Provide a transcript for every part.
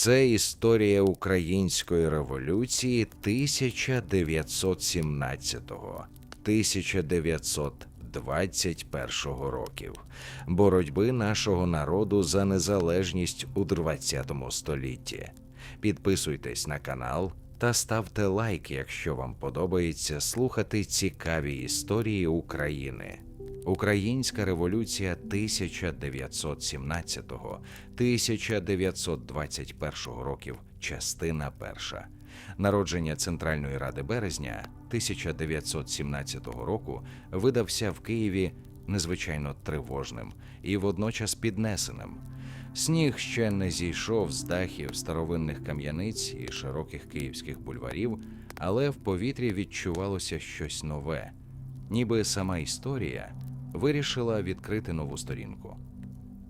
Це історія української революції 1917-го, 1921 років, боротьби нашого народу за незалежність у 20 столітті. Підписуйтесь на канал та ставте лайк, якщо вам подобається слухати цікаві історії України. Українська революція 1917-1921 років, частина перша. Народження Центральної Ради березня 1917 року видався в Києві незвичайно тривожним і водночас піднесеним. Сніг ще не зійшов з дахів старовинних кам'яниць і широких київських бульварів, але в повітрі відчувалося щось нове, ніби сама історія вирішила відкрити нову сторінку.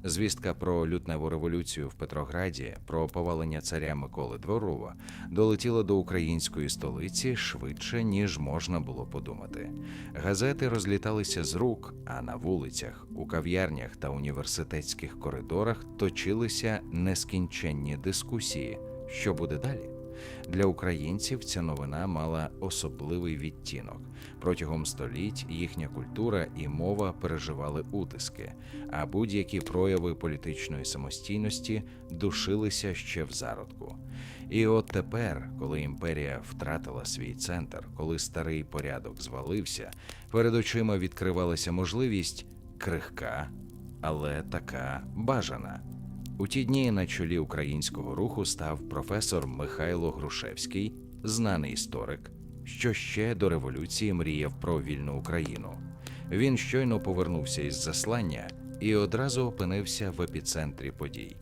Звістка про лютневу революцію в Петрограді, про повалення царя Миколи Дворова долетіла до української столиці швидше, ніж можна було подумати. Газети розліталися з рук, а на вулицях, у кав'ярнях та університетських коридорах точилися нескінченні дискусії. Що буде далі? Для українців ця новина мала особливий відтінок. Протягом століть їхня культура і мова переживали утиски, а будь-які прояви політичної самостійності душилися ще в зародку. І от тепер, коли імперія втратила свій центр, коли старий порядок звалився, перед очима відкривалася можливість крихка, але така бажана. У ті дні на чолі українського руху став професор Михайло Грушевський, знаний історик, що ще до революції мріяв про вільну Україну. Він щойно повернувся із заслання і одразу опинився в епіцентрі подій.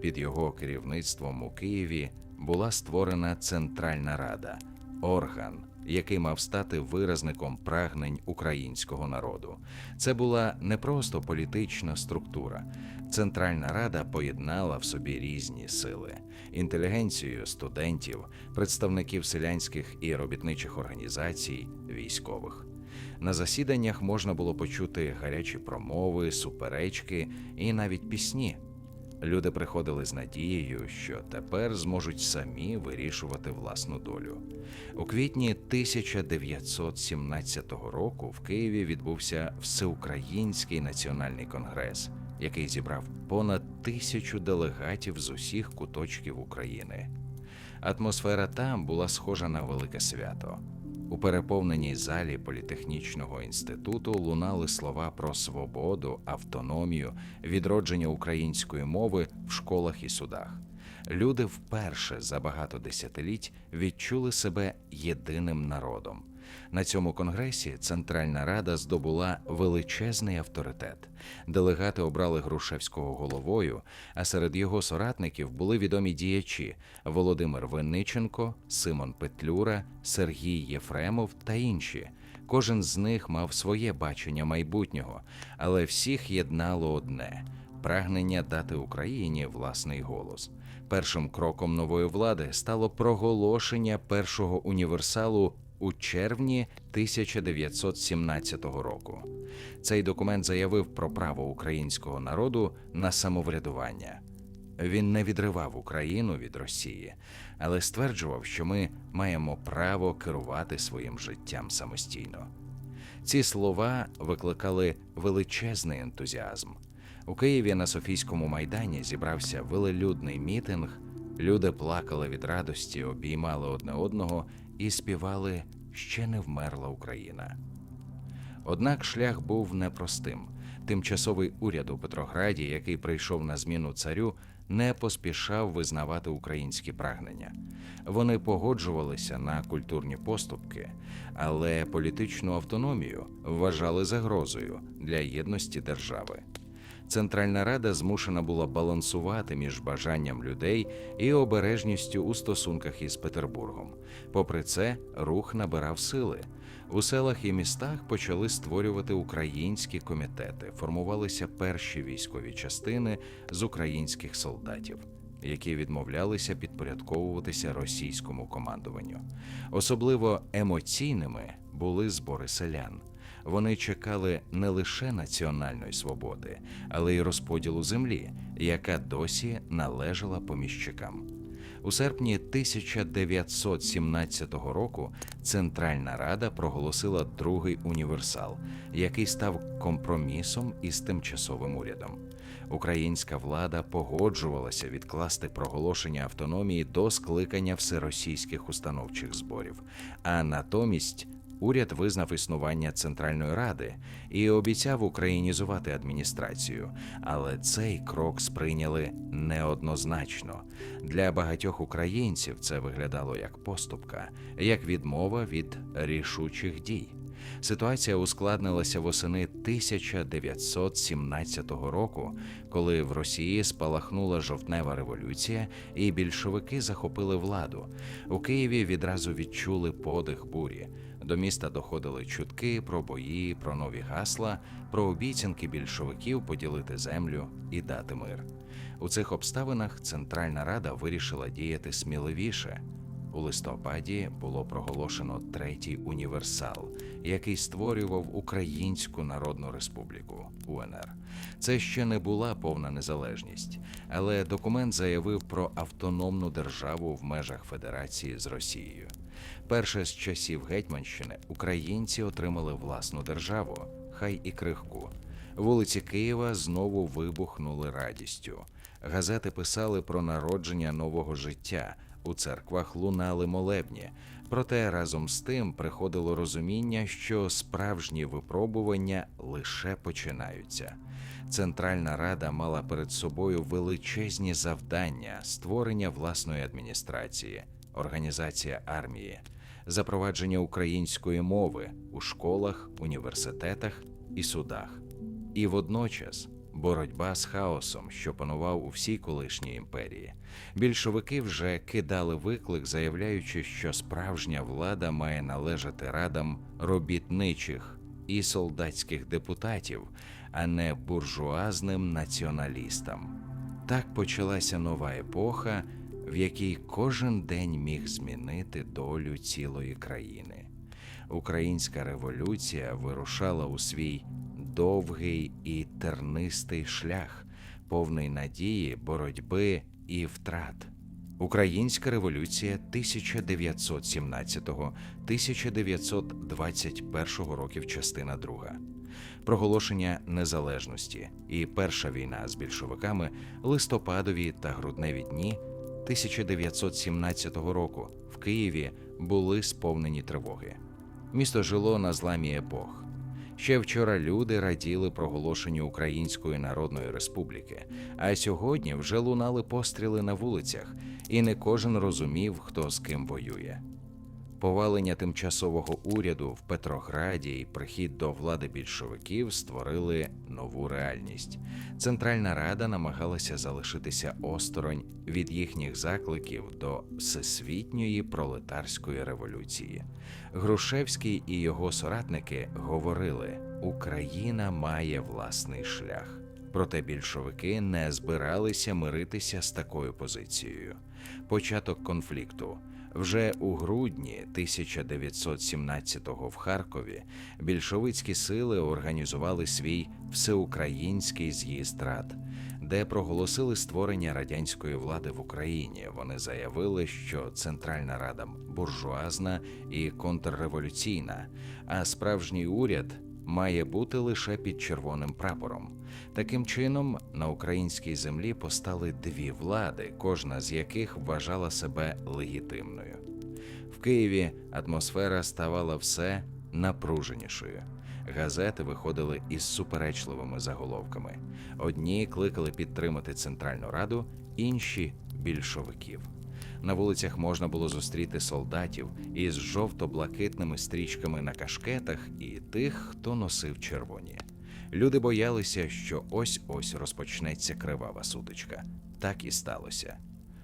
Під його керівництвом у Києві була створена Центральна Рада, орган, який мав стати виразником прагнень українського народу. Це була не просто політична структура. Центральна Рада поєднала в собі різні сили: інтелігенцію, студентів, представників селянських і робітничих організацій, військових. На засіданнях можна було почути гарячі промови, суперечки і навіть пісні. Люди приходили з надією, що тепер зможуть самі вирішувати власну долю. У квітні 1917 року в Києві відбувся Всеукраїнський національний конгрес, який зібрав понад тисячу делегатів з усіх куточків України. Атмосфера там була схожа на велике свято. У переповненій залі політехнічного інституту лунали слова про свободу, автономію, відродження української мови в школах і судах. Люди вперше за багато десятиліть відчули себе єдиним народом. На цьому конгресі Центральна Рада здобула величезний авторитет. Делегати обрали Грушевського головою, а серед його соратників були відомі діячі Володимир Винниченко, Симон Петлюра, Сергій Єфремов та інші. Кожен з них мав своє бачення майбутнього, але всіх єднало одне прагнення дати Україні власний голос. Першим кроком нової влади стало проголошення першого універсалу у червні 1917 року. Цей документ заявив про право українського народу на самоврядування. Він не відривав Україну від Росії, але стверджував, що ми маємо право керувати своїм життям самостійно. Ці слова викликали величезний ентузіазм. У Києві на Софійському майдані зібрався велелюдний мітинг. Люди плакали від радості, обіймали одне одного і співали Ще не вмерла Україна. Однак шлях був непростим. Тимчасовий уряд у Петрограді, який прийшов на зміну царю, не поспішав визнавати українські прагнення. Вони погоджувалися на культурні поступки, але політичну автономію вважали загрозою для єдності держави. Центральна Рада змушена була балансувати між бажанням людей і обережністю у стосунках із Петербургом. Попри це, рух набирав сили. У селах і містах почали створювати українські комітети, формувалися перші військові частини з українських солдатів. Які відмовлялися підпорядковуватися російському командуванню, особливо емоційними були збори селян. Вони чекали не лише національної свободи, але й розподілу землі, яка досі належала поміщикам. У серпні 1917 року Центральна Рада проголосила другий універсал, який став компромісом із тимчасовим урядом. Українська влада погоджувалася відкласти проголошення автономії до скликання всеросійських установчих зборів, а натомість уряд визнав існування Центральної Ради і обіцяв українізувати адміністрацію. Але цей крок сприйняли неоднозначно. Для багатьох українців це виглядало як поступка, як відмова від рішучих дій. Ситуація ускладнилася восени 1917 року, коли в Росії спалахнула жовтнева революція, і більшовики захопили владу. У Києві відразу відчули подих бурі. До міста доходили чутки про бої, про нові гасла, про обіцянки більшовиків поділити землю і дати мир. У цих обставинах Центральна Рада вирішила діяти сміливіше. У листопаді було проголошено третій універсал, який створював Українську Народну Республіку УНР. Це ще не була повна незалежність, але документ заявив про автономну державу в межах Федерації з Росією. Перше з часів Гетьманщини українці отримали власну державу, хай і крихку. Вулиці Києва знову вибухнули радістю. Газети писали про народження нового життя. У церквах лунали молебні, проте разом з тим приходило розуміння, що справжні випробування лише починаються. Центральна Рада мала перед собою величезні завдання створення власної адміністрації, організація армії, запровадження української мови у школах, університетах і судах, і водночас боротьба з хаосом, що панував у всій колишній імперії. Більшовики вже кидали виклик, заявляючи, що справжня влада має належати радам робітничих і солдатських депутатів, а не буржуазним націоналістам. Так почалася нова епоха, в якій кожен день міг змінити долю цілої країни. Українська революція вирушала у свій довгий і тернистий шлях, повний надії, боротьби і втрат. Українська революція 1917-1921 років, частина 2. Проголошення незалежності і перша війна з більшовиками листопадові та грудневі дні 1917 року в Києві були сповнені тривоги. Місто жило на зламі епох. Ще вчора люди раділи проголошенню Української Народної Республіки, а сьогодні вже лунали постріли на вулицях, і не кожен розумів, хто з ким воює. Повалення тимчасового уряду в Петрограді і прихід до влади більшовиків створили нову реальність. Центральна Рада намагалася залишитися осторонь від їхніх закликів до всесвітньої пролетарської революції. Грушевський і його соратники говорили: Україна має власний шлях. Проте більшовики не збиралися миритися з такою позицією. Початок конфлікту. Вже у грудні 1917-го в Харкові більшовицькі сили організували свій всеукраїнський з'їзд рад, де проголосили створення радянської влади в Україні. Вони заявили, що Центральна Рада буржуазна і контрреволюційна, а справжній уряд має бути лише під червоним прапором. Таким чином, на українській землі постали дві влади, кожна з яких вважала себе легітимною. В Києві атмосфера ставала все напруженішою. Газети виходили із суперечливими заголовками. Одні кликали підтримати Центральну Раду, інші більшовиків. На вулицях можна було зустріти солдатів із жовто-блакитними стрічками на кашкетах і тих, хто носив червоні. Люди боялися, що ось ось розпочнеться кривава сутичка. Так і сталося.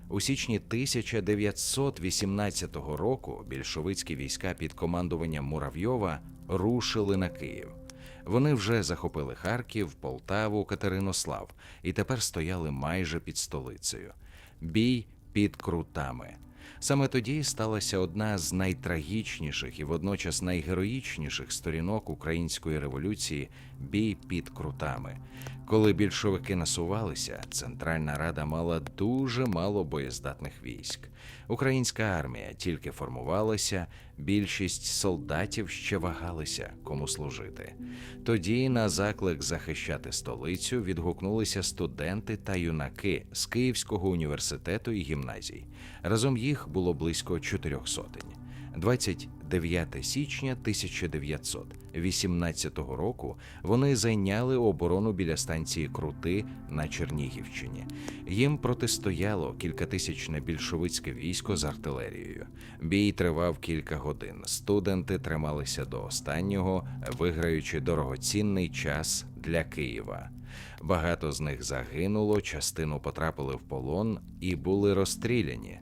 У січні 1918 року більшовицькі війська під командуванням Муравйова рушили на Київ. Вони вже захопили Харків, Полтаву, Катеринослав і тепер стояли майже під столицею. Бій під крутами. Саме тоді сталася одна з найтрагічніших і водночас найгероїчніших сторінок української революції бій під крутами. Коли більшовики насувалися, Центральна Рада мала дуже мало боєздатних військ. Українська армія тільки формувалася, більшість солдатів ще вагалися, кому служити. Тоді на заклик захищати столицю відгукнулися студенти та юнаки з Київського університету і гімназій. Разом їх було близько чотирьох сотень. 29 січня 1918 року вони зайняли оборону біля станції Крути на Чернігівщині. Їм протистояло кількатисячне більшовицьке військо з артилерією. Бій тривав кілька годин. Студенти трималися до останнього, виграючи дорогоцінний час для Києва. Багато з них загинуло, частину потрапили в полон і були розстріляні.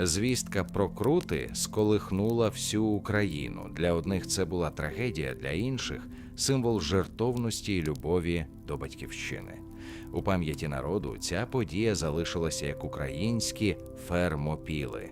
Звістка про крути сколихнула всю Україну. Для одних це була трагедія, для інших символ жертовності і любові до батьківщини. У пам'яті народу ця подія залишилася як українські фермопіли.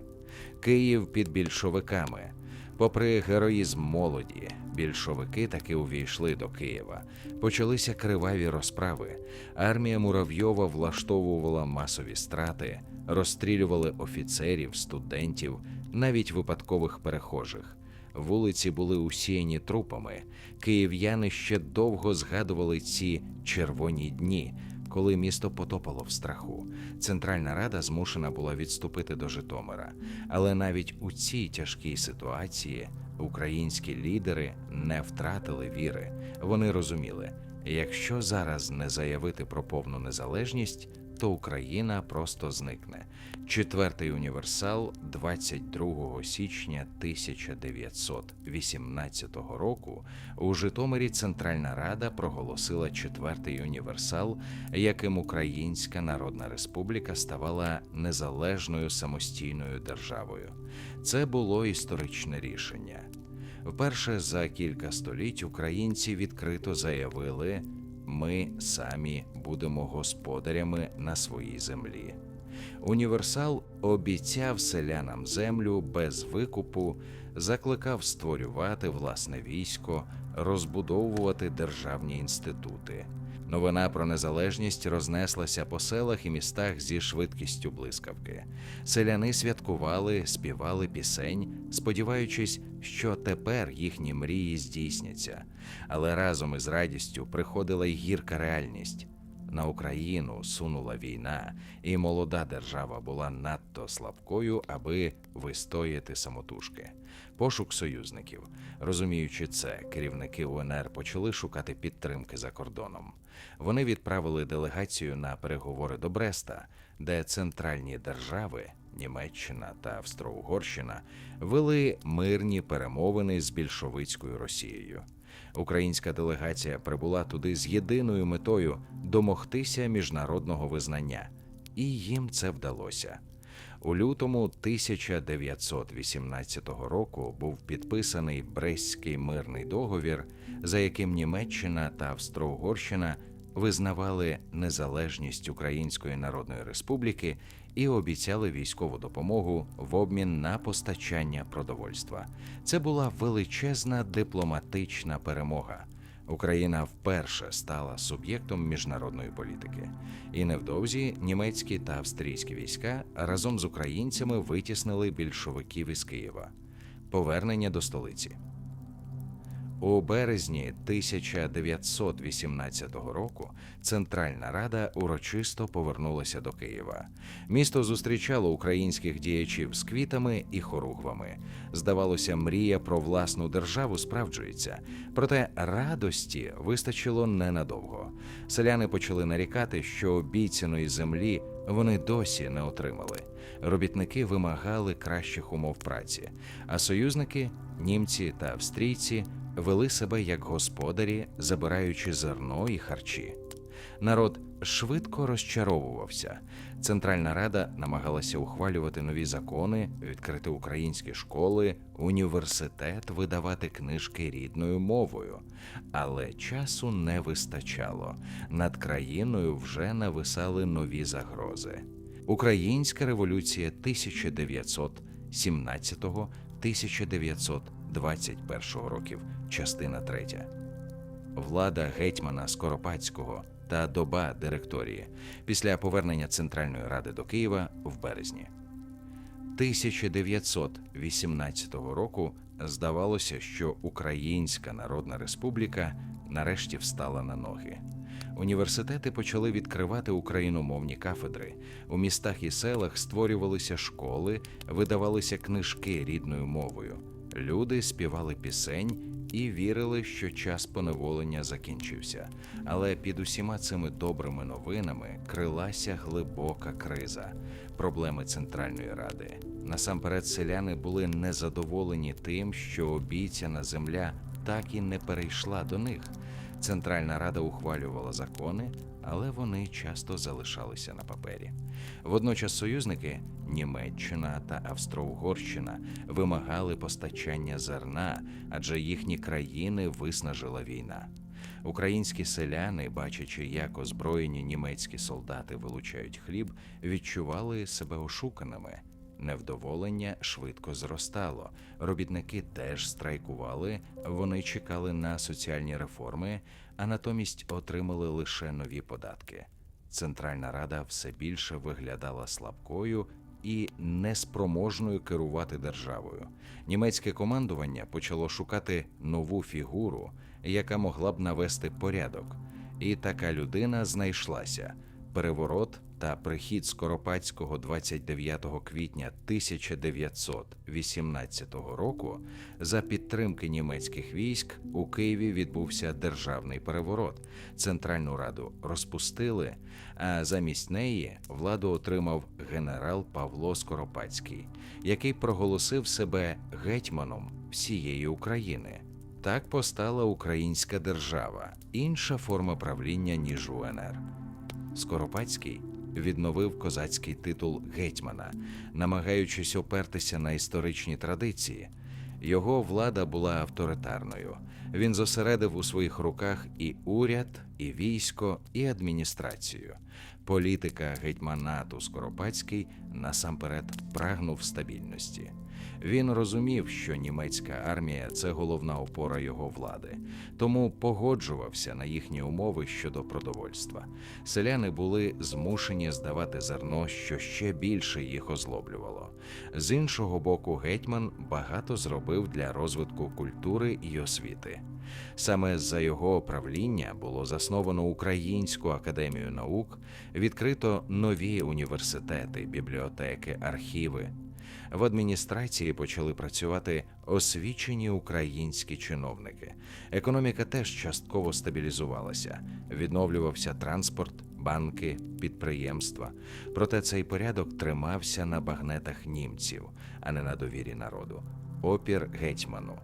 Київ під більшовиками. Попри героїзм молоді, більшовики таки увійшли до Києва. Почалися криваві розправи. Армія Муравйова влаштовувала масові страти, розстрілювали офіцерів, студентів, навіть випадкових перехожих. Вулиці були усіяні трупами. Київ'яни ще довго згадували ці червоні дні, коли місто потопало в страху. Центральна рада змушена була відступити до Житомира. Але навіть у цій тяжкій ситуації українські лідери не втратили віри. Вони розуміли, якщо зараз не заявити про повну незалежність, то Україна просто зникне. Четвертий універсал 22 січня 1918 року у Житомирі Центральна Рада проголосила четвертий універсал, яким Українська Народна Республіка ставала незалежною самостійною державою. Це було історичне рішення. Вперше за кілька століть українці відкрито заявили ми самі будемо господарями на своїй землі. Універсал обіцяв селянам землю без викупу, закликав створювати власне військо, розбудовувати державні інститути. Новина про незалежність рознеслася по селах і містах зі швидкістю блискавки. Селяни святкували, співали пісень, сподіваючись, що тепер їхні мрії здійсняться. Але разом із радістю приходила й гірка реальність. На Україну сунула війна, і молода держава була надто слабкою, аби вистояти самотужки. Пошук союзників, розуміючи це, керівники УНР почали шукати підтримки за кордоном. Вони відправили делегацію на переговори до Бреста, де центральні держави Німеччина та Австро-Угорщина вели мирні перемовини з більшовицькою Росією. Українська делегація прибула туди з єдиною метою домогтися міжнародного визнання, і їм це вдалося. У лютому 1918 року був підписаний Брестський мирний договір, за яким Німеччина та Австро-Угорщина визнавали незалежність Української Народної Республіки і обіцяли військову допомогу в обмін на постачання продовольства. Це була величезна дипломатична перемога. Україна вперше стала суб'єктом міжнародної політики, і невдовзі німецькі та австрійські війська разом з українцями витіснили більшовиків із Києва. Повернення до столиці. У березні 1918 року Центральна Рада урочисто повернулася до Києва. Місто зустрічало українських діячів з квітами і хоругвами. Здавалося, мрія про власну державу справджується, проте радості вистачило ненадовго. Селяни почали нарікати, що обіцяної землі вони досі не отримали. Робітники вимагали кращих умов праці, а союзники, німці та австрійці вели себе як господарі, забираючи зерно і харчі. Народ швидко розчаровувався. Центральна Рада намагалася ухвалювати нові закони, відкрити українські школи, університет, видавати книжки рідною мовою. Але часу не вистачало. Над країною вже нависали нові загрози. Українська революція 1917 1921 років, частина 3. влада гетьмана Скоропадського та доба директорії після повернення Центральної Ради до Києва в березні. 1918 року здавалося, що Українська Народна Республіка нарешті встала на ноги. Університети почали відкривати україномовні кафедри. У містах і селах створювалися школи, видавалися книжки рідною мовою. Люди співали пісень і вірили, що час поневолення закінчився. Але під усіма цими добрими новинами крилася глибока криза, проблеми Центральної Ради. Насамперед, селяни були незадоволені тим, що обіцяна земля так і не перейшла до них. Центральна Рада ухвалювала закони, але вони часто залишалися на папері. Водночас союзники Німеччина та Австро-Угорщина вимагали постачання зерна, адже їхні країни виснажила війна. Українські селяни, бачачи, як озброєні німецькі солдати вилучають хліб, відчували себе ошуканими. Невдоволення швидко зростало. Робітники теж страйкували, вони чекали на соціальні реформи, а натомість отримали лише нові податки. Центральна Рада все більше виглядала слабкою і неспроможною керувати державою. Німецьке командування почало шукати нову фігуру, яка могла б навести порядок. І така людина знайшлася. Переворот та прихід Скоропадського 29 квітня 1918 року за підтримки німецьких військ у Києві відбувся державний переворот. Центральну раду розпустили, а замість неї владу отримав генерал Павло Скоропадський, який проголосив себе гетьманом всієї України. Так постала українська держава, інша форма правління ніж УНР. Скоропадський відновив козацький титул гетьмана, намагаючись опертися на історичні традиції. Його влада була авторитарною. Він зосередив у своїх руках і уряд, і військо, і адміністрацію. Політика гетьманату Скоропадський насамперед прагнув стабільності. Він розумів, що німецька армія це головна опора його влади, тому погоджувався на їхні умови щодо продовольства. Селяни були змушені здавати зерно, що ще більше їх озлоблювало. З іншого боку, гетьман багато зробив для розвитку культури і освіти. Саме за його правління було засновано Українську академію наук, відкрито нові університети, бібліотеки, архіви. В адміністрації почали працювати освічені українські чиновники. Економіка теж частково стабілізувалася, відновлювався транспорт, банки, підприємства. Проте цей порядок тримався на багнетах німців, а не на довірі народу. Опір гетьману.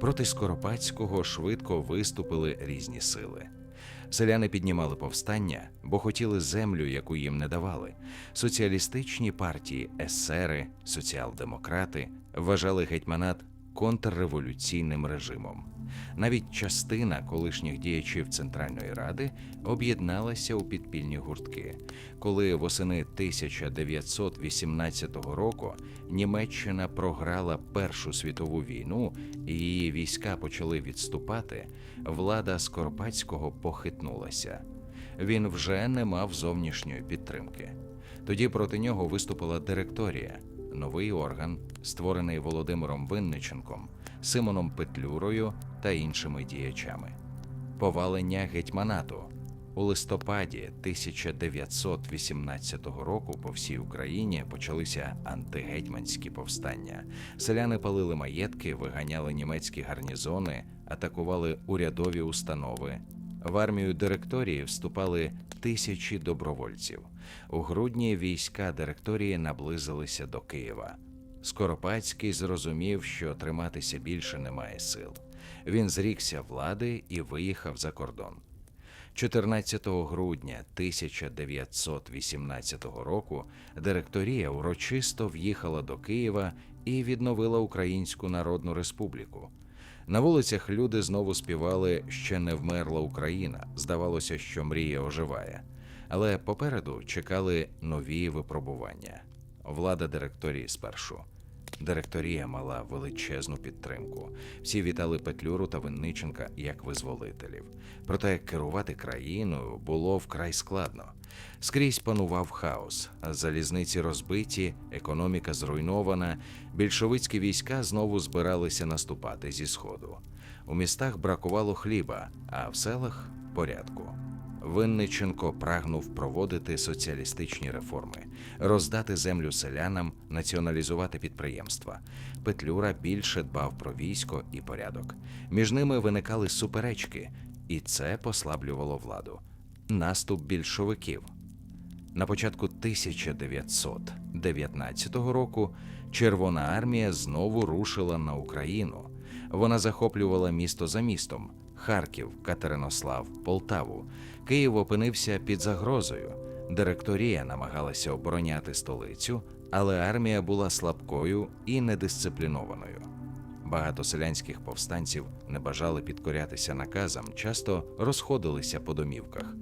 Проти Скоропадського швидко виступили різні сили. Селяни піднімали повстання, бо хотіли землю, яку їм не давали. Соціалістичні партії, есери, соціал-демократи вважали гетьманат контрреволюційним режимом. Навіть частина колишніх діячів Центральної Ради об'єдналася у підпільні гуртки. Коли восени 1918 року Німеччина програла Першу світову війну і її війська почали відступати, влада Скоропадського похитнулася. Він вже не мав зовнішньої підтримки. Тоді проти нього виступила директорія, новий орган, створений Володимиром Винниченком, Симоном Петлюрою та іншими діячами. Повалення гетьманату у листопаді 1918 року по всій Україні почалися антигетьманські повстання. Селяни палили маєтки, виганяли німецькі гарнізони, атакували урядові установи. В армію директорії вступали тисячі добровольців. У грудні війська директорії наблизилися до Києва. Скоропадський зрозумів, що триматися більше немає сил. Він зрікся влади і виїхав за кордон. 14 грудня 1918 року директорія урочисто в'їхала до Києва і відновила Українську Народну Республіку. На вулицях люди знову співали Ще не вмерла Україна. Здавалося, що мрія оживає. Але попереду чекали нові випробування. Влада директорії спершу Директорія мала величезну підтримку. Всі вітали Петлюру та Винниченка як визволителів. Проте керувати країною було вкрай складно. Скрізь панував хаос, залізниці розбиті, економіка зруйнована. Більшовицькі війська знову збиралися наступати зі сходу. У містах бракувало хліба, а в селах порядку. Винниченко прагнув проводити соціалістичні реформи, роздати землю селянам, націоналізувати підприємства. Петлюра більше дбав про військо і порядок. Між ними виникали суперечки, і це послаблювало владу. Наступ більшовиків. На початку 1919 року Червона армія знову рушила на Україну. Вона захоплювала місто за містом: Харків, Катеринослав, Полтаву. Київ опинився під загрозою. Директорія намагалася обороняти столицю, але армія була слабкою і недисциплінованою. Багато селянських повстанців не бажали підкорятися наказам, часто розходилися по домівках.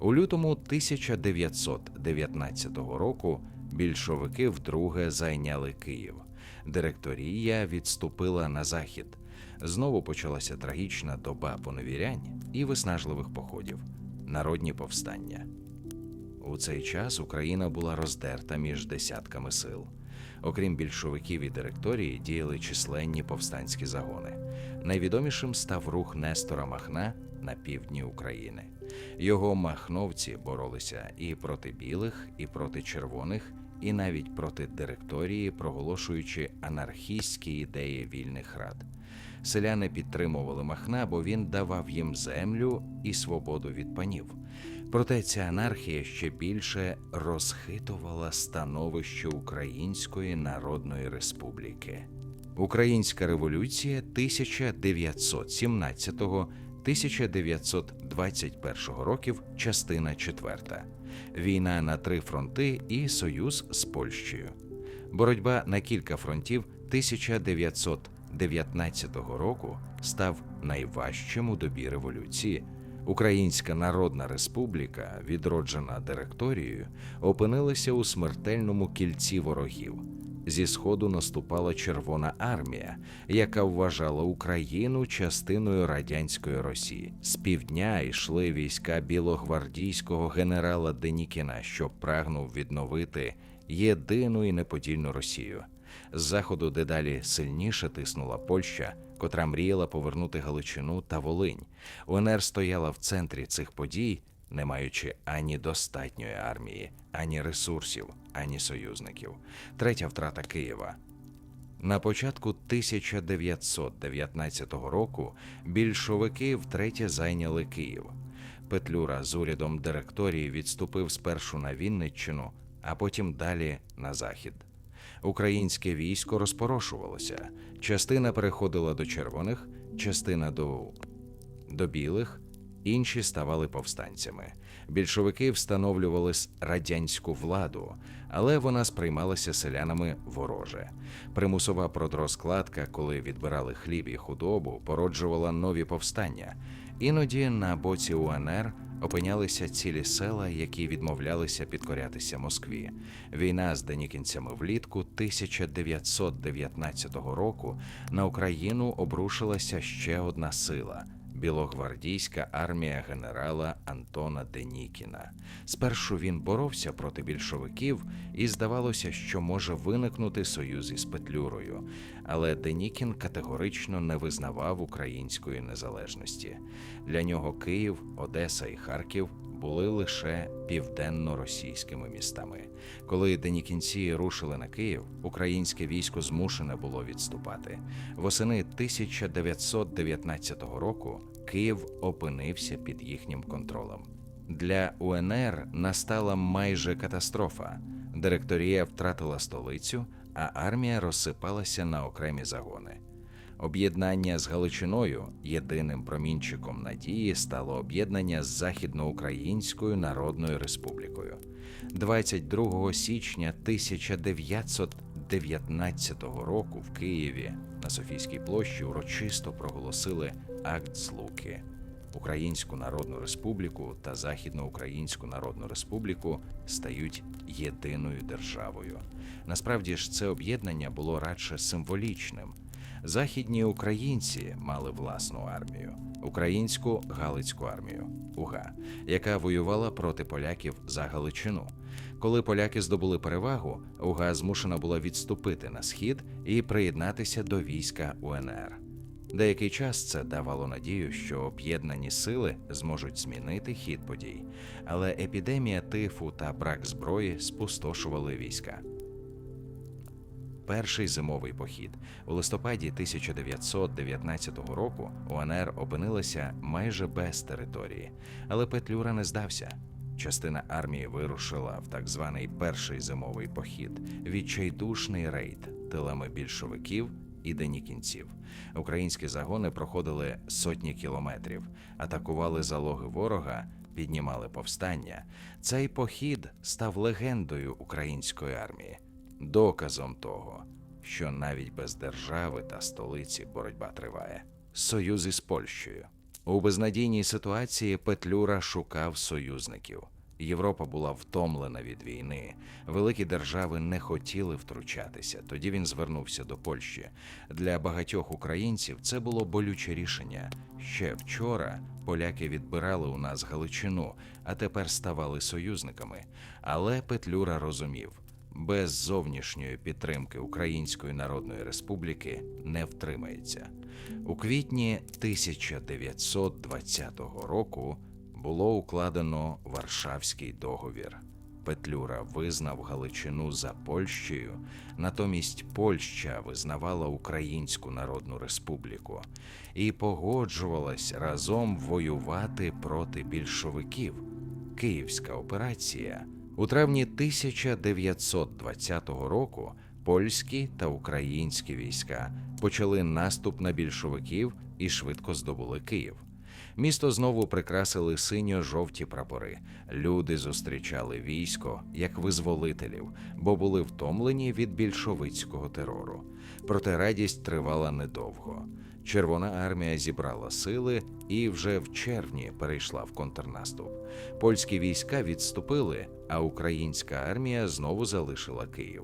У лютому 1919 року більшовики вдруге зайняли Київ. Директорія відступила на захід. Знову почалася трагічна доба поневірянь і виснажливих походів, народні повстання. У цей час Україна була роздерта між десятками сил. Окрім більшовиків і директорії, діяли численні повстанські загони. Найвідомішим став рух Нестора Махна на півдні України. Його махновці боролися і проти білих, і проти червоних, і навіть проти директорії, проголошуючи анархістські ідеї вільних рад. Селяни підтримували Махна, бо він давав їм землю і свободу від панів. Проте ця анархія ще більше розхитувала становище Української Народної Республіки. Українська революція 1917-1921 років, частина 4. Війна на три фронти і союз з Польщею. Боротьба на кілька фронтів 1919 року став найважчим у добі революції. Українська Народна Республіка, відроджена директорією, опинилася у смертельному кільці ворогів. Зі сходу наступала Червона армія, яка вважала Україну частиною радянської Росії. З півдня йшли війська білогвардійського генерала Денікіна, що прагнув відновити єдину і неподільну Росію. З заходу дедалі сильніше тиснула Польща, котра мріяла повернути Галичину та Волинь. УНР стояла в центрі цих подій, не маючи ані достатньої армії, ані ресурсів, ані союзників. Третя втрата Києва. На початку 1919 року більшовики втретє зайняли Київ. Петлюра з урядом директорії відступив спершу на Вінниччину, а потім далі на захід. Українське військо розпорошувалося. Частина переходила до червоних, частина до, до білих, інші ставали повстанцями. Більшовики встановлювали радянську владу, але вона сприймалася селянами вороже. Примусова продрозкладка, коли відбирали хліб і худобу, породжувала нові повстання. Іноді на боці УНР опинялися цілі села, які відмовлялися підкорятися Москві. Війна з денікінцями влітку 1919 року на Україну обрушилася ще одна сила. Білогвардійська армія генерала Антона Денікіна. Спершу він боровся проти більшовиків, і здавалося, що може виникнути союз із Петлюрою. Але Денікін категорично не визнавав української незалежності. Для нього Київ, Одеса і Харків були лише південно-російськими містами. Коли денікінці рушили на Київ, українське військо змушене було відступати. Восени 1919 року Київ опинився під їхнім контролем. Для УНР настала майже катастрофа. Директорія втратила столицю, а армія розсипалася на окремі загони. Об'єднання з Галичиною єдиним промінчиком надії стало об'єднання з Західноукраїнською Народною Республікою. 22 січня 1919 року в Києві на Софійській площі урочисто проголосили акт злуки. Українську Народну Республіку та Західноукраїнську Народну Республіку стають єдиною державою. Насправді ж це об'єднання було радше символічним. Західні українці мали власну армію, українську Галицьку армію УГА, яка воювала проти поляків за Галичину. Коли поляки здобули перевагу, УГА змушена була відступити на схід і приєднатися до війська УНР. Деякий час це давало надію, що об'єднані сили зможуть змінити хід подій, але епідемія тифу та брак зброї спустошували війська. Перший зимовий похід у листопаді 1919 року УНР опинилася майже без території, але Петлюра не здався. Частина армії вирушила в так званий перший зимовий похід, відчайдушний рейд тилами більшовиків і денікінців. Українські загони проходили сотні кілометрів, атакували залоги ворога, піднімали повстання. Цей похід став легендою української армії, доказом того, що навіть без держави та столиці боротьба триває. Союз із Польщею. У безнадійній ситуації Петлюра шукав союзників. Європа була втомлена від війни. Великі держави не хотіли втручатися. Тоді він звернувся до Польщі. Для багатьох українців це було болюче рішення. Ще вчора поляки відбирали у нас Галичину, а тепер ставали союзниками. Але Петлюра розумів. Без зовнішньої підтримки Української Народної Республіки не втримається. У квітні 1920 року було укладено Варшавський договір. Петлюра визнав Галичину за Польщею, натомість Польща визнавала Українську Народну Республіку і погоджувалась разом воювати проти більшовиків. Київська операція у травні 1920 року польські та українські війська почали наступ на більшовиків і швидко здобули Київ. Місто знову прикрасили синьо-жовті прапори. Люди зустрічали військо як визволителів, бо були втомлені від більшовицького терору. Проте радість тривала недовго. Червона армія зібрала сили і вже в червні перейшла в контрнаступ. Польські війська відступили, а українська армія знову залишила Київ.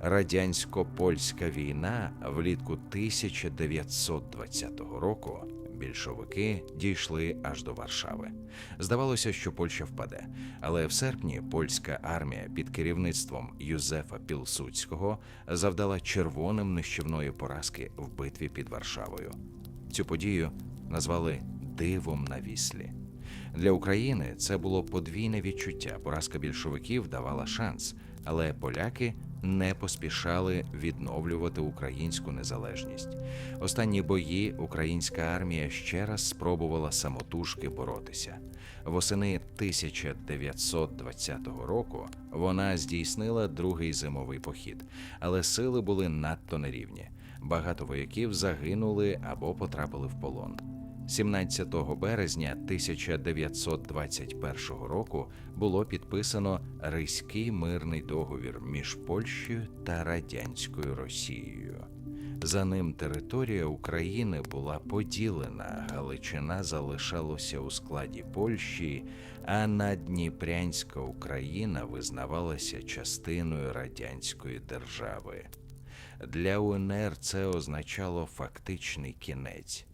Радянсько-польська війна влітку 1920 року більшовики дійшли аж до Варшави. Здавалося, що Польща впаде, але в серпні польська армія під керівництвом Юзефа Пілсудського завдала червоним нищівної поразки в битві під Варшавою. Цю подію назвали дивом на віслі. Для України це було подвійне відчуття. Поразка більшовиків давала шанс, але поляки не поспішали відновлювати українську незалежність. Останні бої українська армія ще раз спробувала самотужки боротися. Восени 1920 року вона здійснила другий зимовий похід, але сили були надто нерівні. Багато вояків загинули або потрапили в полон. 17 березня 1921 року було підписано Ризький мирний договір між Польщею та радянською Росією. За ним територія України була поділена, Галичина залишалася у складі Польщі, а Надніпрянська Україна визнавалася частиною радянської держави. Для УНР це означало фактичний кінець.